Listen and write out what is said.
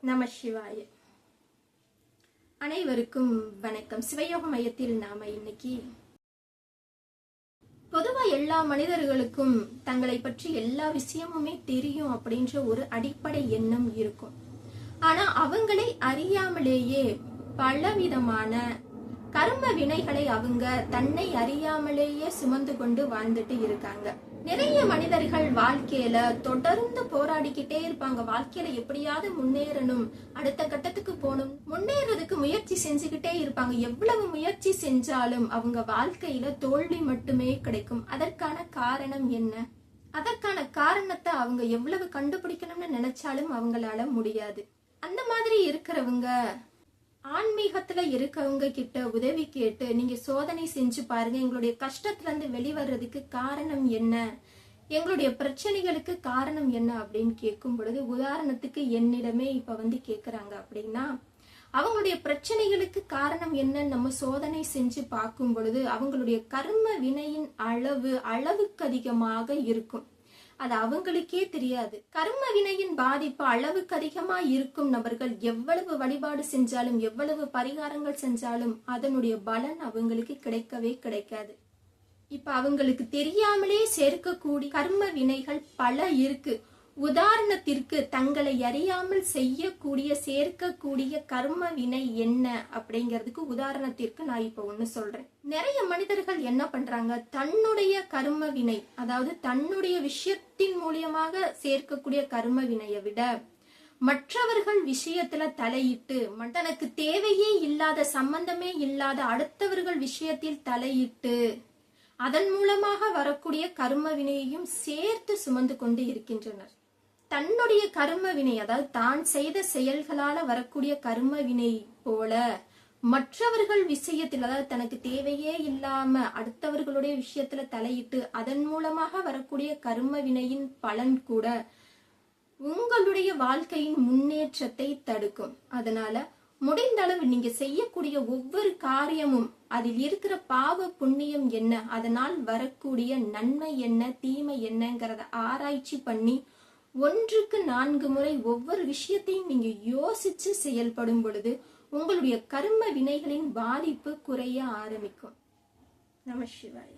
நம சிவாய. அனைவருக்கும் வணக்கம். சிவயோக மையத்தில் நாம இன்னைக்கு பொதுவா எல்லா மனிதர்களுக்கும் தங்களை பற்றி எல்லா விஷயமுமே தெரியும் அப்படின்ற ஒரு அடிப்படை எண்ணம் இருக்கும். ஆனா அவங்களை அறியாமலேயே பலவிதமான கர்ம வினைகளை அவங்க தன்னை அறியாமலேயே சுமந்து கொண்டு வாழ்ந்துட்டு இருக்காங்க. நிறைய மனிதர்கள் வாழ்க்கையில தொடர்ந்து போராடிக்கிட்டே இருப்பாங்க. வாழ்க்கையில எப்படியாவது முன்னேறணும். அடுத்த கட்டத்துக்கு போகணும். முன்னேறதுக்கு முயற்சி செஞ்சுக்கிட்டே இருப்பாங்க. எவ்வளவு முயற்சி செஞ்சாலும் அவங்க வாழ்க்கையில தோல்வி மட்டுமே கிடைக்கும். அதற்கான காரணம் என்ன? அதற்கான காரணத்தை அவங்க எவ்வளவு கண்டுபிடிக்கணும்னு நினைச்சாலும் அவங்களால முடியாது. அந்த மாதிரி இருக்கிறவங்க ஆன்மீகத்துல இருக்கவங்க கிட்ட உதவி கேட்டு நீங்க சோதனை செஞ்சு பாருங்க. எங்களுடைய கஷ்டத்துல இருந்து வெளிவர்றதுக்கு காரணம் என்ன? எங்களுடைய பிரச்சனைகளுக்கு காரணம் என்ன அப்படின்னு கேட்கும் பொழுது உதாரணத்துக்கு என்னிடமே இப்ப வந்து கேக்குறாங்க அப்படின்னா அவங்களுடைய பிரச்சனைகளுக்கு காரணம் என்ன நம்ம சோதனை செஞ்சு பார்க்கும் பொழுது அவங்களுடைய கர்ம வினையின் அளவு அளவுக்கு அதிகமாக இருக்கும். அது அவங்களுக்கே தெரியாது. கர்ம வினையின் பாதிப்பு அளவுக்கு அதிகமா இருக்கும் நபர்கள் எவ்வளவு வழிபாடு செஞ்சாலும் எவ்வளவு பரிகாரங்கள் செஞ்சாலும் அதனுடைய பலன் அவங்களுக்கு கிடைக்கவே கிடைக்காது. இப்ப அவங்களுக்கு தெரியாமலே சேர்க்கக்கூடிய கர்ம வினைகள் பல இருக்கு. உதாரணத்திற்கு தங்களை அறியாமல் செய்யக்கூடிய சேர்க்கக்கூடிய கர்ம வினை என்ன அப்படிங்கிறதுக்கு உதாரணத்திற்கு நான் இப்ப ஒண்ணு சொல்றேன். நிறைய மனிதர்கள் என்ன பண்றாங்க? தன்னுடைய கர்ம வினை அதாவது தன்னுடைய விஷயத்தின் மூலியமாக சேர்க்கக்கூடிய கர்ம வினையை விட மற்றவர்கள் விஷயத்துல தலையிட்டு தனக்கு தேவையே இல்லாத சம்பந்தமே இல்லாத அடுத்தவர்கள் விஷயத்தில் தலையிட்டு அதன் மூலமாக வரக்கூடிய கர்ம வினையையும் சேர்த்து சுமந்து கொண்டு இருக்கின்றனர். தன்னுடைய கர்ம வினை அதாவது தான் செய்த செயல்களால வரக்கூடிய கர்ம வினை போல மற்றவர்கள் விஷயத்தில் அதாவது தனக்கு தேவையே இல்லாம அடுத்தவர்களுடைய விஷயத்துல தலையிட்டு அதன் மூலமாக வரக்கூடிய கர்ம வினையின் பலன் கூட உங்களுடைய வாழ்க்கையின் முன்னேற்றத்தை தடுக்கும். அதனால முடிந்த அளவு நீங்க செய்யக்கூடிய ஒவ்வொரு காரியமும் அதில் இருக்கிற பாவ புண்ணியம் என்ன அதனால் வரக்கூடிய நன்மை என்ன தீமை என்னங்கிறத ஆராய்ச்சி பண்ணி ஒன்றுக்கு நான்கு முறை ஒவ்வொரு விஷயத்தையும் நீங்க யோசிச்சு செயல்படும் பொழுது உங்களுடைய கர்ம வினைகளின் பாதிப்பு குறைய ஆரம்பிக்கும். நம சிவாய்.